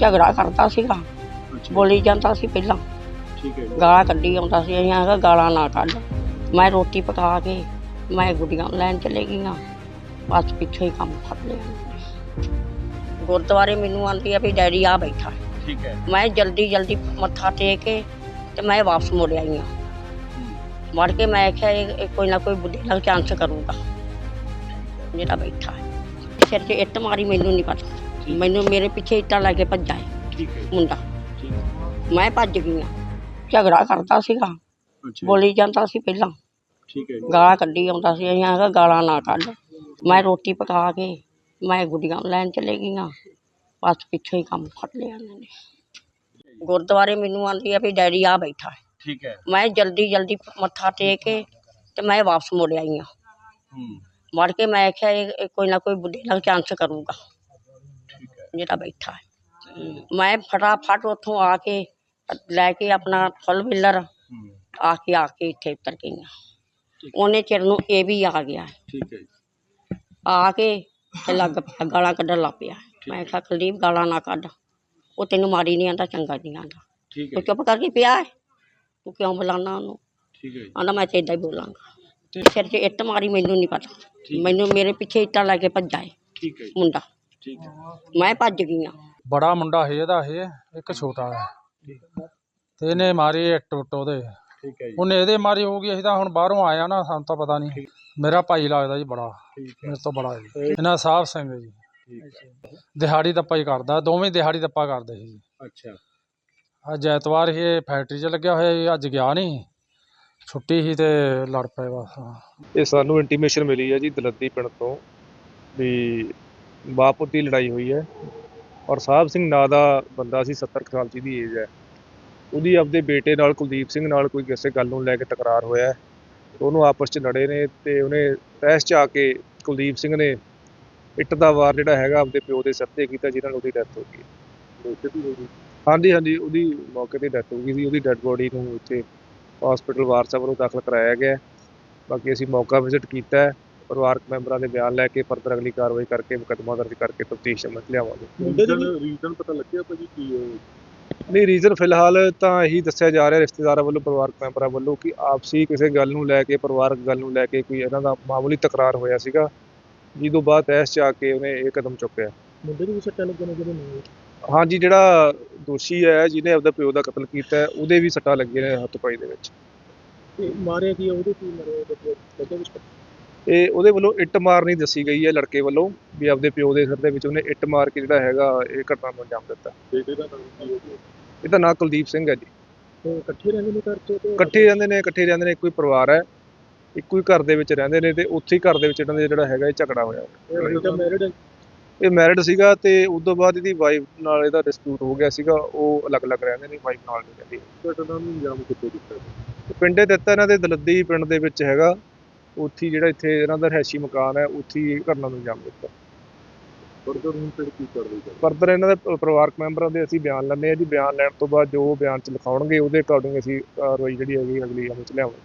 ਝਗੜਾ ਕਰਦਾ ਸੀਗਾ। ਬੋਲੀ ਜਾਂਦਾ ਸੀ ਪਹਿਲਾਂ। ਠੀਕ ਹੈ ਗਾਲਾਂ ਕੱਢੀ ਆਉਂਦਾ ਸੀ ਅਸੀਂ ਆਖਿਆ ਗਾਲਾਂ ਨਾ ਕੱਢ। ਮੈਂ ਰੋਟੀ ਪਕਾ ਕੇ ਮੈਂ ਗੁੱਡੀਆਂ ਲੈਣ ਚਲੇ ਗਈਆਂ। ਬਸ ਪਿੱਛੋਂ ਹੀ ਕੰਮ ਫੜ ਲਿਆ ਗੁਰਦੁਆਰੇ ਮੈਨੂੰ ਆਂਦੀ ਆ ਵੀ ਡੈਡੀ ਆ ਬੈਠਾ। ਠੀਕ ਹੈ। ਮੈਂ ਜਲਦੀ ਜਲਦੀ ਮੱਥਾ ਟੇਕ ਕੇ ਤੇ ਮੈਂ ਵਾਪਸ ਮੁੜ ਆਈ ਹਾਂ ਮੁੜ ਕੇ ਮੈਂ ਆਖਿਆ ਇਹ ਕੋਈ ਨਾ ਕੋਈ ਬੁੱਢੇ ਨਾਲ ਚਾਂਸ ਕਰੂਗਾ। ਜਿਹੜਾ ਬੈਠਾ। ਸਿਰ 'ਚ ਇੱਟ ਮਾਰੀ ਮੈਨੂੰ ਨਹੀਂ ਪਤਾ। ਮੈਨੂੰ ਮੇਰੇ ਪਿੱਛੇ ਇੱਟਾਂ ਲੈ ਕੇ ਭੱਜਾ ਹੈ ਠੀਕ ਹੈ। ਮੁੰਡਾ। ਠੀਕ ਹੈ। ਮੈਂ ਭੱਜ ਗਈ ਹਾਂ। ਝਗੜਾ ਕਰਦਾ ਸੀਗਾ। ਅੱਛਾ। ਬੋਲੀ ਜਾਂਦਾ ਸੀ ਪਹਿਲਾਂ। ਠੀਕ ਹੈ ਜੀ। ਗਾਲਾਂ ਕੱਢੀ ਆਉਂਦਾ ਸੀ। ਅਸੀਂ ਆਖਿਆ ਗਾਲਾਂ ਨਾ ਕੱਢ। ਮੈਂ ਰੋਟੀ ਪਕਾ ਕੇ ਮੈਂ ਗੁੱਡੀਆਂ ਲੈਣ ਚਲੇ ਗਈਆਂ ਬਸ ਪਿੱਛੋਂ ਹੀ ਕੰਮ ਫੜ ਲਿਆ ਇਹਨਾਂ ਨੇ। ਗੁਰਦੁਆਰੇ ਮੈਨੂੰ ਆਂਦੀ ਆ ਵੀ ਡੈਡੀ ਆ ਬੈਠਾ ਹੈ। ਠੀਕ ਹੈ। ਮੈਂ ਜਲਦੀ ਜਲਦੀ ਮੱਥਾ ਟੇਕ ਕੇ ਤੇ ਮੈਂ ਵਾਪਸ ਮੁੜ ਆਈ ਹਾਂ। ਹੂੰ। ਮੁੜ ਕੇ ਮੈਂ ਆਖਿਆ ਇਹ ਇਹ ਕੋਈ ਨਾ ਕੋਈ ਬੁੱਢੇ ਨਾਲ ਚਾਂਸ ਕਰੂਗਾ। ਜਿਹੜਾ ਬੈਠਾ ਹੈ। ਮੈਂ ਫਟਾਫਟ ਉੱਥੋਂ ਆ ਕੇ ਲੈ ਕੇ ਆਪਣਾ ਫੁੱਲ ਬਿੱਲਰ ਆ ਕੇ ਆ ਕੇ ਇੱਥੇ ਉਤਰ ਗਈਆਂ ਉਹਨੇ ਚਿਰ ਨੂੰ ਇਹ ਵੀ ਆ ਗਿਆ ਠੀਕ ਹੈ ਜੀ। ਆ ਕੇ ਤੇ ਲੱਗ ਪਿਆ ਗਾਲਾਂ ਕੱਢਣ ਲੱਗ ਪਿਆ। ਮੈਂ ਕਿਹਾ ਕੁਲਦੀਪ ਗਾਲਾਂ ਨਾ ਕੱਢ। ਉਹ ਤੈਨੂੰ ਮਾੜੀ ਨਹੀਂ ਆਂਦਾ ਚੰਗਾ ਨਹੀਂ ਆਂਦਾ। ਠੀਕ ਹੈ ਚੁੱਪ ਕਰਕੇ ਪਿਆ ਹੈ। ਤੂੰ ਕਿਉਂ ਬੁਲਾਣਾ ਉਹਨੂੰ? ਠੀਕ ਹੈ ਆਂਦਾ ਮੈਂ ਤੇ ਏਦਾਂ ਹੀ ਬੋਲਾਂਗਾ। ਸਿਰ 'ਚ ਇੱਟ ਮਾਰੀ ਮੈਨੂੰ ਨਹੀਂ ਪਤਾ। ਮੈਨੂੰ ਮੇਰੇ ਪਿੱਛੇ ਇੱਟਾਂ ਲੈ ਕੇ ਭੱਜਾ ਹੈ ਠੀਕ ਹੈ ਮੁੰਡਾ। ਠੀਕ ਹੈ। ਮੈਂ ਭੱਜ ਗਈ ਹਾਂ। ਬੜਾ ਮੁੰਡਾ ਹੈ ਇਹਦਾ ਇਹ ਇੱਕ ਛੋਟਾ ਹੈ। ਤੇ ਇਹਨੇ ਮਾਰੀ ਇੱਟ ਉੱਟ ਉਹਦੇ। ਠੀਕ ਹੈ ਜੀ। ਉਹਨੇ ਇਹਦੇ ਮਾਰੀ ਹੋਊਗੀ ਅਸੀਂ ਤਾਂ ਹੁਣ ਬਾਹਰੋਂ ਆਇਆ ਨਾ ਸਾਨੂੰ ਤਾਂ ਪਤਾ ਨਹੀਂ। ਮੇਰਾ ਭਾਈ ਲੱਗਦਾ ਜੀ ਬੜਾ। ਮੇਰੇ ਤੋਂ ਬੜਾ ਜੀ। ਇਹਨਾਂ ਸਾਹਿਬ ਸਿੰਘ ਜੀ। ਦਿਹਾੜੀ ਦੱਪਾ ਹੀ ਕਰਦਾ ਦੋਵੇਂ ਦਿਹਾੜੀ ਦੱਪਾ ਕਰਦੇ ਸੀ ਜੀ। ਅੱਛਾ। ਅੱਜ ਐਤਵਾਰ ਹੀ ਇਹ ਫੈਕਟਰੀ 'ਚ ਲੱਗਿਆ ਹੋਇਆ ਸੀ ਅੱਜ ਗਿਆ ਨਹੀਂ। ਛੁੱਟੀ ਸੀ ਤੇ ਲੜ ਪਏ ਬਸ। ਇਹ ਸਾਨੂੰ ਇੰਟੀਮੇਸ਼ਨ ਮਿਲੀ ਹੈ ਜੀ ਦਲੱਦੀ ਪਿੰਡ ਤੋਂ ਵੀ ਬਾਪੁਰ ਦੀ ਲੜਾਈ ਹੋਈ ਹੈ ਔਰ ਸਾਹਿਬ ਸਿੰਘ ਨਾਂ ਦਾ ਬੰਦਾ ਸੀ 70 ਕੁ ਸਾਲ ਦੀ ਦੀ ਏਜ ਹੈ। ਉਹਦੀ ਆਪਦੇ ਬੇਟੇ ਨਾਲ ਕੁਲਦੀਪ ਸਿੰਘ ਨਾਲ ਕੋਈ ਕਿਸੇ ਗੱਲ ਨੂੰ ਲੈ ਕੇ ਤਕਰਾਰ ਹੋਇਆ। ਉਹਨੂੰ ਆਪਸ 'ਚ ਲੜੇ ਨੇ ਤੇ ਉਹਨੇ ਤਹਿਸ 'ਚ ਆ ਕੇ ਕੁਲਦੀਪ ਸਿੰਘ ਨੇ ਇੱਟ ਦਾ ਵਾਰ ਜਿਹੜਾ ਹੈਗਾ ਆਪਦੇ ਪਿਓ ਦੇ ਸਿਰ ਤੇ ਕੀਤਾ ਜਿਹਨਾਂ ਨਾਲ ਉਹਦੀ ਡੈਥ ਹੋ ਗਈ। ਹਾਂਜੀ ਹਾਂਜੀ ਉਹਦੀ ਮੌਕੇ ਤੇ ਡੈਥ ਹੋ ਗਈ ਸੀ। ਉਹਦੀ ਡੈੱਡ ਬੋਡੀ ਨੂੰ ਇੱਥੇ ਹਸਪੀਟਲ ਵਾਰਸਾ ਵੱਲੋਂ ਦਾਖਲ ਕਰਾਇਆ ਗਿਆ। ਬਾਕੀ ਅਸੀਂ ਮੌਕਾ ਵਿਜ਼ਿਟ ਕੀਤਾ ਹੈ। ਪਰਿਵਾਰਕ ਮੈਂਬਰਾਂ ਦੇ ਬਿਆਨ ਲੈ ਕੇ ਫਰਦਰ ਅਗਲੀ ਕਾਰਵਾਈ ਕਰਕੇ ਮੁਕੱਦਮਾ ਦਰਜ ਕਰਕੇ ਤਫਤੀਸ਼ ਅਮਲ ਲਿਆਵਾਂਗੇ। ਰੀਜ਼ਨ ਰੀਜ਼ਨ ਪਤਾ ਲੱਗਿਆ ਭਾਜੀ ਕੀ ਹੈ ਨਹੀਂ ਰੀਜ਼ਨ ਫਿਲਹਾਲ ਤਾਂ ਇਹੀ ਦੱਸਿਆ ਜਾ ਰਿਹਾ ਰਿਸ਼ਤੇਦਾਰਾਂ ਵੱਲੋਂ ਪਰਿਵਾਰਕ ਮੈਂਬਰਾਂ ਵੱਲੋਂ ਕਿ ਆਪਸੀ ਕਿਸੇ ਗੱਲ ਨੂੰ ਲੈ ਕੇ ਪਰਿਵਾਰਕ ਗੱਲ ਨੂੰ ਲੈ ਕੇ ਕੋਈ ਇਹਨਾਂ ਦਾ ਮਾਮੂਲੀ ਤਕਰਾਰ ਹੋਇਆ ਸੀਗਾ ਜਿਹਦੋਂ ਬਾਅਦ ਐਸ 'ਚ ਆ ਕੇ ਉਹਨੇ ਇਹ ਕਦਮ ਚੁੱਕਿਆ। ਮੁੰਡੇ ਨੂੰ ਵੀ ਸੱਟਾਂ ਲੱਗਣ ਜਿਹੜੇ ਨਹੀਂ ਹਾਂਜੀ ਜਿਹੜਾ ਦੋਸ਼ੀ ਹੈ ਜਿਹਨੇ ਆਪਦਾ ਪਿਓ ਦਾ ਕਤਲ ਕੀਤਾ ਉਹਦੇ ਵੀ ਸੱਟਾਂ ਲੱਗੀਆਂ ਨੇ ਹੱਥ ਪਾਈ ਦੇ ਵਿੱਚ। ਮਾਰਿਆ ਕੀ ਉਹਦੇ ਕੀ ਮਾਰਿਆ? ਬੱਚੇ ਵਿੱਚ ਇਹ ਉਹਦੇ ਵੱਲੋਂ ਇੱਟ ਮਾਰਨੀ ਦੱਸੀ ਗਈ ਹੈ ਲੜਕੇ ਵੱਲੋਂ ਵੀ ਆਪਦੇ ਪਿਓ ਦੇ ਸਿਰ ਦੇ ਵਿੱਚ ਉਹਨੇ ਇੱਟ ਮਾਰ ਕੇ ਜਿਹੜਾ ਹੈਗਾ ਇਹ ਘਟਨਾ ਨੂੰ ਅੰਜਾਮ ਦਿੱਤਾ। ਬੇਟੇ ਦਾ ਨਾਮ ਕੀ ਹੈ ਜੀ? ਇਹਦਾ ਨਾਂ ਕੁਲਦੀਪ ਸਿੰਘ ਹੈ ਜੀ। ਤੇ ਇਕੱਠੇ ਰਹਿੰਦੇ ਨੇ ਘਰ 'ਚ ਤੇ ਇਕੱਠੇ ਰਹਿੰਦੇ ਨੇ ਇਕੱਠੇ ਰਹਿੰਦੇ ਨੇ ਇੱਕੋ ਹੀ ਪਰਿਵਾਰ ਹੈ। ਇੱਕੋ ਹੀ ਘਰ ਦੇ ਵਿੱਚ ਰਹਿੰਦੇ ਨੇ ਤੇ ਉੱਥੇ ਹੀ ਘਰ ਦੇ ਵਿੱਚ ਇਹਨਾਂ ਦਾ ਜਿਹੜਾ ਹੈਗਾ ਇਹ ਝਗੜਾ ਹੋਇਆ। ਬੇਟਾ ਮੈਰਿਡ ਇਹ ਮੈਰਿਡ ਸੀਗਾ ਤੇ ਉਸ ਤੋਂ ਬਾਅਦ ਇਹਦੀ ਵਾਈਫ ਨਾਲ ਇਹਦਾ ਡਿਸਪਿਊਟ ਹੋ ਗਿਆ ਸੀਗਾ ਉਹ ਅਲੱਗ-ਅਲੱਗ ਰਹਿੰਦੇ ਨੇ ਵਾਈਫ ਨਾਲ ਨਹੀਂ ਰਹਿੰਦੀ। ਘਟਨਾ ਨੂੰ ਅੰਜਾਮ ਕਿੱਥੇ ਦਿੱਤਾ? ਤੇ ਪਿੰਡੇ ਦਿੱਤਾ ਇਹਨਾਂ ਦੇ ਦਲੱਦੀ ਪਿੰਡ ਦੇ ਵਿੱਚ ਹੈਗਾ। ਉੱਥੇ ਹੀ ਜਿਹੜਾ ਇੱਥੇ ਇਹਨਾਂ ਦਾ ਰਹਿਸ਼ੀ ਮਕਾਨ ਹੈ ਉੱਥੇ ਹੀ ਘਟਨਾ ਨੂੰ ਅੰਜਾਮ ਦਿੱਤਾ। ਫਰਦਰ ਹੁਣ ਫਿਰ ਕੀ ਕਰਵਾਈ ਜਾਵੇ? ਫਰਦਰ ਇਹਨਾਂ ਦੇ ਪ- ਪਰਿਵਾਰਕ ਮੈਂਬਰਾਂ ਦੇ ਅਸੀਂ ਬਿਆਨ ਲੈਂਦੇ ਆ ਜੀ। ਬਿਆਨ ਲੈਣ ਤੋਂ ਬਾਅਦ ਜੋ ਬਿਆਨ ਚ ਲਿਖਾਉਣਗੇ ਉਹਦੇ ਅਕੋਰਡਿੰਗ ਅਸੀਂ ਕਾਰਵਾਈ ਜਿਹੜੀ ਹੈਗੀ ਅਗਲੀ ਅਮਲ ਚ ਲਿਆਵਾਂਗੇ।